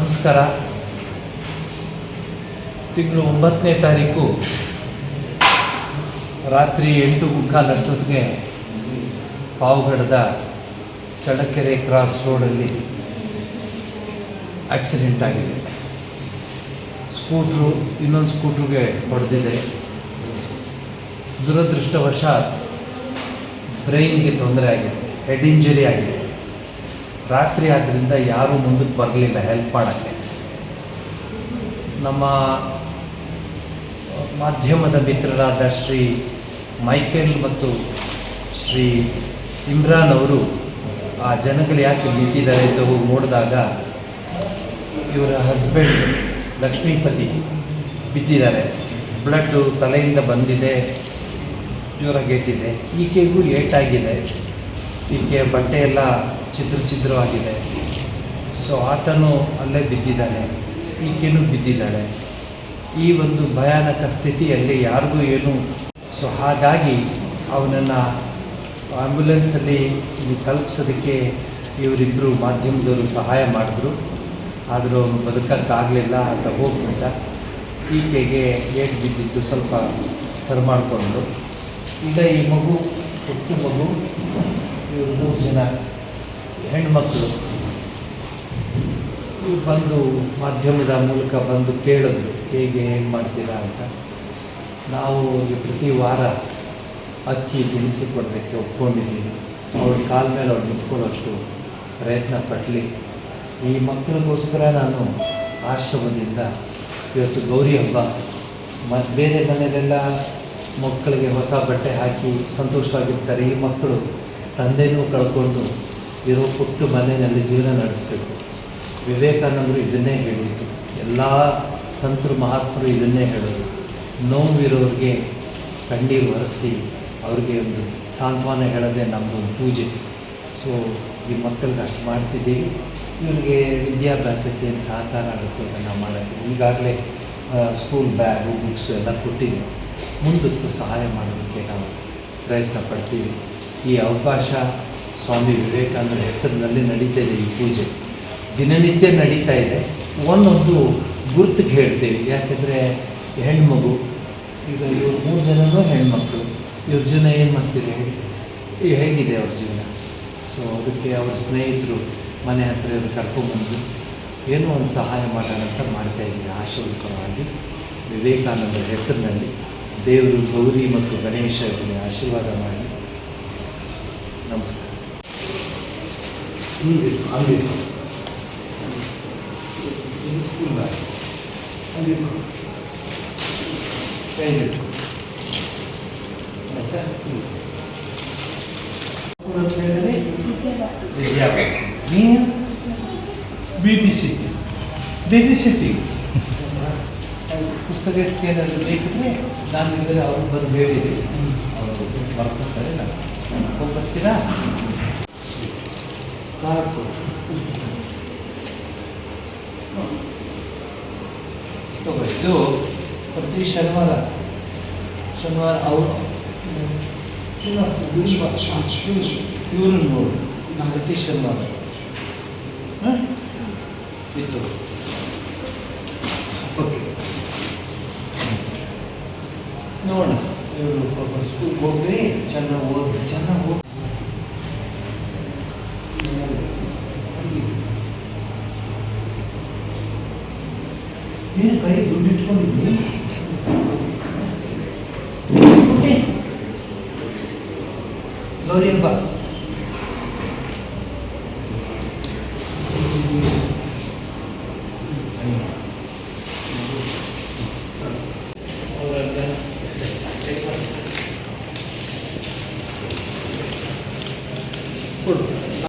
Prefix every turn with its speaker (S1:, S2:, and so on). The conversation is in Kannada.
S1: ನಮಸ್ಕಾರ. ತಿಂಗಳು ಒಂಬತ್ತನೇ ತಾರೀಕು ರಾತ್ರಿ ಎಂಟು ಮುಕ್ಕಾಲಷ್ಟೊತ್ತಿಗೆ ಪಾವಗಡದ ಚಳ್ಳಕೆರೆ ಕ್ರಾಸ್ ರೋಡಲ್ಲಿ ಆಕ್ಸಿಡೆಂಟ್ ಆಗಿದೆ. ಸ್ಕೂಟ್ರು, ಇನ್ನೊಂದು ಸ್ಕೂಟ್ರಿಗೆ ಹೊಡೆದಿದೆ. ದುರದೃಷ್ಟವಶಾತ್ ಬ್ರೈನ್ಗೆ ತೊಂದರೆ ಆಗಿದೆ. ಹೆಡ್ ಇಂಜರಿ ಆಗಿದೆ. ರಾತ್ರಿ ಆದ್ದರಿಂದ ಯಾರೂ ಮುಂದಕ್ಕೆ ಬರಲಿಲ್ಲ ಹೆಲ್ಪ್ ಮಾಡೋಕ್ಕೆ. ನಮ್ಮ ಮಾಧ್ಯಮದ ಮಿತ್ರರಾದ ಶ್ರೀ ಮೈಕೇಲ್ ಮತ್ತು ಶ್ರೀ ಇಮ್ರಾನ್ ಅವರು ಆ ಜನಗಳು ಯಾಕೆ ನಿಂತಿದ್ದಾರೆ ಅಂತ ಹೋಗಿ ನೋಡಿದಾಗ ಇವರ ಹಸ್ಬೆಂಡ್ ಲಕ್ಷ್ಮೀಪತಿ ಬಿದ್ದಿದ್ದಾರೆ. ಬ್ಲಡ್ಡು ತಲೆಯಿಂದ ಬಂದಿದೆ ಜೋರಾಗಿ ಏಟಿದೆ ಈಕೆಗೂ ಏಟಾಗಿದೆ ಈಕೆ ಬಟ್ಟೆ ಎಲ್ಲ ಛಿದ್ರ ಛಿದ್ರವಾಗಿದೆ. ಸೊ ಆತನು ಅಲ್ಲೇ ಬಿದ್ದಿದ್ದಾನೆ. ಈಕೆನೂ ಬಿದ್ದಿದ್ದಾಳೆ. ಈ ಒಂದು ಭಯಾನಕ ಸ್ಥಿತಿಯಲ್ಲಿ ಯಾರಿಗೂ ಏನು ಸೊ, ಹಾಗಾಗಿ ಅವನನ್ನು ಆ್ಯಂಬುಲೆನ್ಸಲ್ಲಿ ಇಲ್ಲಿ ತಲುಪಿಸೋದಕ್ಕೆ ಇವರಿಬ್ಬರು ಮಾಧ್ಯಮದವರು ಸಹಾಯ ಮಾಡಿದ್ರು. ಆದರೂ ಅವನು ಬದುಕೋಕ್ಕಾಗಲಿಲ್ಲ ಅಂತ ಹೋಗ್ಬಿಟ್ಟ. ಈಕೆಗೆ ಏಟ್ ಬಿದ್ದಿದ್ದು ಸ್ವಲ್ಪ ಸರಿ ಮಾಡಿಕೊಂಡು ಈಗ ಈ ಮಗು ಹುಟ್ಟು ಮಗು, ಇವರು ಮೂರು ಜನ. ಹೆಣ್ಮಕ್ಳು ಬಂದು ಮಾಧ್ಯಮದ ಮೂಲಕ ಬಂದು ಕೇಳಿದ್ರು, ಹೇಗೆ ಹೇಗೆ ಮಾಡ್ತೀರಾ ಅಂತ? ನಾವು ಈ ಪ್ರತಿ ವಾರ ಅಕ್ಕಿ ತಿನ್ನಿಸಿ ಕೊಡಲಿಕ್ಕೆ ಒಪ್ಕೊಂಡಿದ್ದೀವಿ. ಅವ್ರ ಕಾಲ ಮೇಲೆ ಅವ್ರು ನಿಂತ್ಕೊಳ್ಳೋಷ್ಟು ಪ್ರಯತ್ನ ಪಡಲಿ ಈ ಮಕ್ಕಳಿಗೋಸ್ಕರ ನಾನು ಆಶ್ರಮದಿಂದ ಇವತ್ತು ಗೌರಿ ಹಬ್ಬ. ಮತ್ತು ಬೇರೆ ಮನೆಯಲ್ಲೆಲ್ಲ ಮಕ್ಕಳಿಗೆ ಹೊಸ ಬಟ್ಟೆ ಹಾಕಿ ಸಂತೋಷವಾಗಿರ್ತಾರೆ ಈ ಮಕ್ಕಳು. ತಂದೆನೂ ಕಳ್ಕೊಂಡು ಇರೋ ಪುಟ್ಟ ಮನೆಯಲ್ಲಿ ಜೀವನ ನಡೆಸಬೇಕು. ವಿವೇಕಾನಂದರು ಇದನ್ನೇ ಹೇಳಿದ್ದು. ಎಲ್ಲ ಸಂತರು ಮಹಾತ್ಮರು ಇದನ್ನೇ ಹೇಳೋದು. ನೋವಿರೋರಿಗೆ ಕಣ್ಣೀರು ಒರೆಸಿ ಅವ್ರಿಗೆ ಒಂದು ಸಾಂತ್ವನ ಹೇಳೋದೇ ನಮ್ಮದೊಂದು ಪೂಜೆ. ಸೊ ಈ ಮಕ್ಕಳಿಗೆ ಅಷ್ಟು ಮಾಡ್ತಿದ್ದೀವಿ. ಇವರಿಗೆ ವಿದ್ಯಾಭ್ಯಾಸಕ್ಕೆ ಏನು ಸಹಕಾರ ಆಗುತ್ತೋ ನಾವು ಮಾಡೋಕ್ಕೆ. ಈಗಾಗಲೇ ಸ್ಕೂಲ್ ಬ್ಯಾಗು ಬುಕ್ಸು ಎಲ್ಲ ಕೊಟ್ಟಿದ್ದೀವಿ ಮುಂದಕ್ಕೂ ಸಹಾಯ ಮಾಡೋದಕ್ಕೆ ನಾವು ಪ್ರಯತ್ನ ಪಡ್ತೀವಿ. ಈ ಅವಕಾಶ ಸ್ವಾಮಿ ವಿವೇಕಾನಂದ ಹೆಸರಿನಲ್ಲಿ ನಡೀತಾ ಇದೆ ಈ ಪೂಜೆ. ದಿನನಿತ್ಯ ನಡೀತಾ ಇದೆ. ಒಂದೊಂದು ಗುರುತಿಗೆ ಹೇಳ್ತೀವಿ ಯಾಕೆಂದರೆ ಹೆಣ್ಮಗು, ಈಗ ಇವರು ಮೂರು ಜನನೂ ಹೆಣ್ಮಕ್ಳು. ಇವ್ರ ಜೀವನ ಏನು ಮಾಡ್ತೀರಿ ಹೇಗಿದೆ ಅವ್ರ ಜೀವನ. ಸೊ ಅದಕ್ಕೆ ಅವ್ರ ಸ್ನೇಹಿತರು ಮನೆ ಹತ್ರ ಇವ್ರು ಕರ್ಕೊಂಬಂದು ಏನೋ ಒಂದು ಸಹಾಯ ಮಾಡೋಣ ಅಂತ ಮಾಡ್ತಾ ಇದ್ದೀನಿ. ಆಶೀರ್ವಾದವಾಗಿ ವಿವೇಕಾನಂದರ ಹೆಸರಿನಲ್ಲಿ ದೇವರು ಗೌರಿ ಮತ್ತು ಗಣೇಶ ಆಶೀರ್ವಾದ ಮಾಡಿ. ನಮಸ್ಕಾರ.
S2: ಹಿಂಗಿತ್ತು ಹಂಗಿತ್ತು
S1: ಇದು ಸ್ಕೂಲ್ ಬ್ಯಾಗ್
S2: ಹಂಗಿತ್ತು
S1: ಕೈಲಿಟ್ಟು ಆಯಿತಾ
S2: ಅಂತ ಹೇಳಿದ್ರೆ
S1: ವಿದ್ಯಾ ನೀನು
S2: B B C
S1: baby city ಪುಸ್ತಕ ಏನಾದರೂ ಬೇಕಿದ್ರೆ ನಾನು ಇದ್ದರೆ ಅವ್ರು ಬಂದು ಹೇಳಿದೆ ಅವರು ಬರ್ಕೊತಾರೆ ನಾನು ಬರ್ತೀರಾ
S2: ನಾಲ್ಕು
S1: ತಗೋ ಇದು ಪ್ರತಿ ಶನಿವಾರ ಶನಿವಾರ ಅವರು ಇವ್ರನ್ನ ನೋಡು ನಮ್ಮ ಪ್ರತಿ ಶನಿವಾರ ಇದು ಓಕೆ ನೋಡೋಣ ಇವರು ಪಾಪ ಸ್ಕೂಲ್ಗೆ ಹೋಗ್ರಿ ಚೆನ್ನಾಗಿ ಓದಿ ಚೆನ್ನಾಗಿ मैं कई यूनिट को लिखूं ओके लोरियल बार